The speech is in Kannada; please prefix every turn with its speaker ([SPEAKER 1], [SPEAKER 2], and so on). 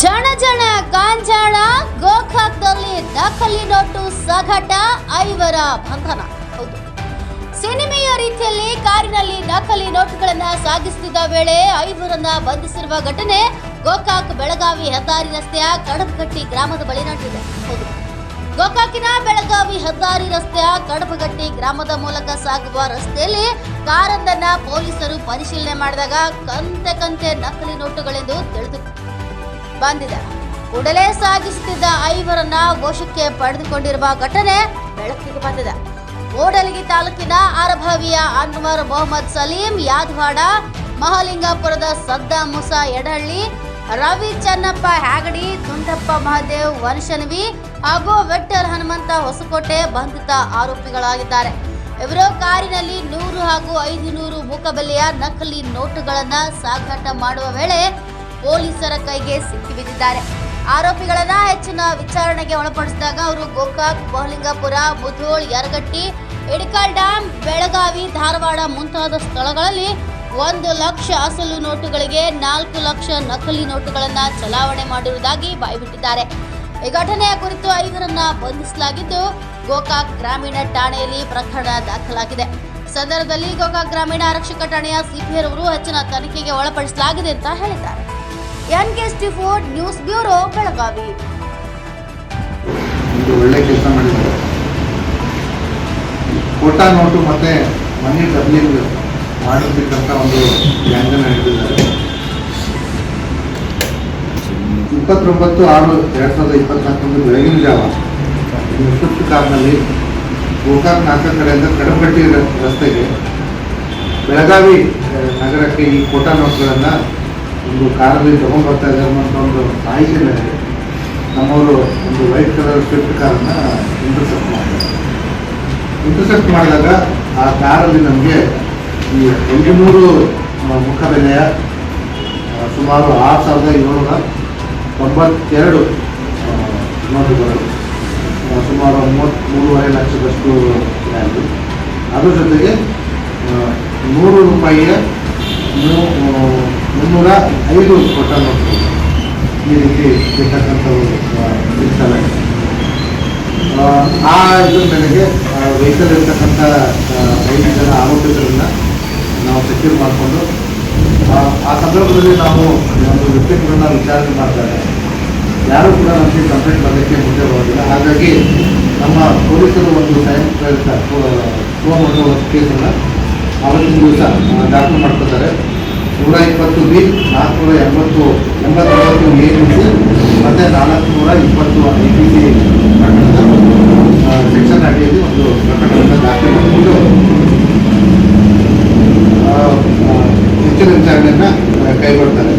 [SPEAKER 1] ಜಣ ಜಣ ಕಾಂಜಾಳ ಗೋಕಾಕ್ದಲ್ಲಿ ನಕಲಿ ನೋಟು ಸಘಟ ಐವರ ಬಂಧನ. ಹೌದು. ಸಿನಿಮೆಯ ರೀತಿಯಲ್ಲಿ ಕಾರಿನಲ್ಲಿ ನಕಲಿ ನೋಟುಗಳನ್ನ ಸಾಗಿಸುತ್ತಿದ್ದ ವೇಳೆ ಐವರನ್ನ ಬಂಧಿಸಿರುವ ಘಟನೆ ಗೋಕಾಕ್ ಬೆಳಗಾವಿ ಹೆದ್ದಾರಿ ರಸ್ತೆಯ ಕಡಬಗಟ್ಟಿ ಗ್ರಾಮದ ಬಳಿ ನಡೆದಿದೆ. ಹೌದು. ಗೋಕಾಕಿನ ಬೆಳಗಾವಿ ಹೆದ್ದಾರಿ ರಸ್ತೆಯ ಕಡಬಗಟ್ಟಿ ಗ್ರಾಮದ ಮೂಲಕ ಸಾಗುವ ರಸ್ತೆಯಲ್ಲಿ ಕಾರೊಂದನ್ನ ಪೊಲೀಸರು ಪರಿಶೀಲನೆ ಮಾಡಿದಾಗ ಕಂತೆ ಕಂತೆ ನಕಲಿ ನೋಟುಗಳೆಂದು ತಿಳಿದು ಬಂದಿದೆ. ಕೂಡಲೇ ಸಾಗಿಸುತ್ತಿದ್ದ ಐವರನ್ನ ವಶಕ್ಕೆ ಪಡೆದುಕೊಂಡಿರುವ ಘಟನೆ ಬೆಳಕಿಗೆ ಬಂದಿದೆ. ಓಡಲಗಿ ತಾಲೂಕಿನ ಆರಭಾವಿಯ ಅನ್ವರ್ ಮೊಹಮ್ಮದ್ ಸಲೀಂ ಯಾದವಾಡ, ಮಹಾಲಿಂಗಾಪುರದ ಸದ್ದಾ ಮುಸಾ ಎಡಹಳ್ಳಿ, ರವಿ ಚನ್ನಪ್ಪ ಹ್ಯಾಗಡಿ ತುಂಡಪ್ಪ ಮಹದೇವ್ ವನಶನ್ವಿ ಹಾಗೂ ವೆಟ್ಟರ್ ಹನುಮಂತ ಹೊಸಕೋಟೆ ಬಂಧಿತ ಆರೋಪಿಗಳಾಗಿದ್ದಾರೆ. ಇವರು ಕಾರಿನಲ್ಲಿ ನೂರು ಹಾಗೂ ಐದು ನೂರು ಮೂಕಬೆಲೆಯ ನಕಲಿ ನೋಟುಗಳನ್ನು ಸಾಗಾಟ ಮಾಡುವ ವೇಳೆ ಪೊಲೀಸರ ಕೈಗೆ ಸಿಕ್ಕಿಬಿದ್ದಿದ್ದಾರೆ ಆರೋಪಿಗಳನ್ನ ಹೆಚ್ಚಿನ ವಿಚಾರಣೆಗೆ ಒಳಪಡಿಸಿದಾಗ ಅವರು ಗೋಕಾಕ್, ಬಹುಲಿಂಗಪುರ, ಮುಧೋಳ್, ಯರಗಟ್ಟಿ ಇಡಕಲ್ ಡ್ಯಾಂ, ಬೆಳಗಾವಿ, ಧಾರವಾಡ ಮುಂತಾದ ಸ್ಥಳಗಳಲ್ಲಿ ಒಂದು ಲಕ್ಷ ಅಸಲು ನೋಟುಗಳಿಗೆ ನಾಲ್ಕು ಲಕ್ಷ ನಕಲಿ ನೋಟುಗಳನ್ನ ಚಲಾವಣೆ ಮಾಡಿರುವುದಾಗಿ ಬಾಯ್ಬಿಟ್ಟಿದ್ದಾರೆ. ಈ ಘಟನೆಯ ಕುರಿತು ಐವರನ್ನ ಬಂಧಿಸಲಾಗಿದ್ದು, ಗೋಕಾಕ್ ಗ್ರಾಮೀಣ ಠಾಣೆಯಲ್ಲಿ ಪ್ರಕರಣ ದಾಖಲಾಗಿದೆ. ಸಂದರ್ಭದಲ್ಲಿ ಗೋಕಾಕ್ ಗ್ರಾಮೀಣ ಆರಕ್ಷಕ ಠಾಣೆಯ ಸಿಪಿಆರ್ ಅವರು ಹೆಚ್ಚಿನ ತನಿಖೆಗೆ ಒಳಪಡಿಸಲಾಗಿದೆ ಅಂತ ಹೇಳಿದ್ದಾರೆ. NKST four news bureau Belagavi.
[SPEAKER 2] ಒಂದು ಒಳ್ಳೆ ಕೆಲಸ ಮಾಡಿದ್ದಾರೆ. ಕೋಟಾ ನೋಟು ಮತ್ತೆ ಮನಿ ಡಬ್ಲಿಂಗ್ ಮಾಡಿರ್ತಕ್ಕಂಥ ಒಂದು ವ್ಯಾಂಜನ ಹಿಡಿದಿದ್ದಾರೆ ಇಪ್ಪತ್ತೊಂಬತ್ತು ಆರು ಎರಡು ಸಾವಿರದ ಇಪ್ಪತ್ನಾಲ್ಕರಂದು ಬೆಳಗಿನ ಜಾವ ಸ್ವಿಫ್ಟ್ ಕಾರ್ನಲ್ಲಿ ಗೋಕಾಕ್ ನಾಲ್ಕ ಕಡೆಯಿಂದ ಕಡಪಟ್ಟಿ ರ- ರಸ್ತೆಗೆ ಬೆಳಗಾವಿ ನಗರಕ್ಕೆ ಈ ಕೋಟಾ ನೋಟ್ಗಳನ್ನು ಒಂದು ಕಾರಲ್ಲಿ ತಗೊಂಡು ಬರ್ತಾ ಇದ್ದಾರೆ ಅಂತ ಒಂದು ಮಾಹಿತಿ ಮೇಲೆ ನಮ್ಮವರು ಒಂದು ವೈಟ್ ಕಲರ್ ಸ್ವಿಫ್ಟ್ ಕಾರನ್ನ ಇಂಟರ್ಸೆಪ್ಟ್ ಮಾಡಿದ್ದಾರೆ ಇಂಟರ್ಸೆಪ್ಟ್ ಮಾಡಿದಾಗ ಆ ಕಾರಲ್ಲಿ ನಮಗೆ ಈ ಒಂದು ನೂರು ಮುಖಬೆಲೆಯ ಆ, ಸುಮಾರು ಆರು ಸಾವಿರದ ಏಳ್ನೂರ ತೊಂಬತ್ತೆರಡು ನೋಟುಗಳು ಸುಮಾರು ಮೂವತ್ತ್ಮೂರುವರೆ ಲಕ್ಷದಷ್ಟು ವ್ಯಾಲ್ಯೂ ಅದ್ರ ಜೊತೆಗೆ ನೂರು ರೂಪಾಯಿಯ ಮುನ್ನೂರ ಐದು ಕೊಟ್ಟ ನೋಟು ಈ ರೀತಿ ಇರ್ತಕ್ಕಂಥ ಸಿಗ್ತವೆ ಆ, ಇದ್ರ ನನಗೆ ವೆಹಿಕಲ್ ಇರ್ತಕ್ಕಂಥ ಐದು ನಾವು ಸೆಕ್ಯೂರ್ ಮಾಡಿಕೊಂಡು ಆ ಸಂದರ್ಭದಲ್ಲಿ ನಾವು ಒಂದು ವ್ಯಕ್ತಿಗಳನ್ನ ವಿಚಾರಣೆ ಮಾಡ್ತಾರೆ ಯಾರು ಕೂಡ ನಮಗೆ ಕಂಪ್ಲೇಂಟ್ ಮಾಡಲಿಕ್ಕೆ ಮುಂದೆ ಬರೋದಿಲ್ಲ. ಹಾಗಾಗಿ ನಮ್ಮ ಪೊಲೀಸರು ಒಂದು ಟೈಮ್ ಫೋನ್ ಮಾಡುವ ಕೇಸನ್ನು ಅವತ್ತಿನ ದಿವಸ ದಾಖಲು ಮಾಡ್ಕೊತಾರೆ. ನೂರ ಇಪ್ಪತ್ತು ಬಿ ನಾಲ್ಕುನೂರ ಎಂಬತ್ತು ಎಂಬತ್ತೊಂಬತ್ತು ಎ ಬಿ ಸಿ ಮತ್ತು ನಾಲ್ಕುನೂರ ಇಪ್ಪತ್ತು ಐ ಬಿ ಸಿ ಪ್ರಕರಣದ ಸೆಕ್ಷನ್ ಅಡಿಯಲ್ಲಿ ಒಂದು ಪ್ರಕರಣವನ್ನು ದಾಖಲೆ ಮಾಡಿಕೊಂಡು ಹೆಚ್ಚಿನ ವಿಚಾರಣೆಯನ್ನು ಕೈಗೊಳ್ತಾರೆ.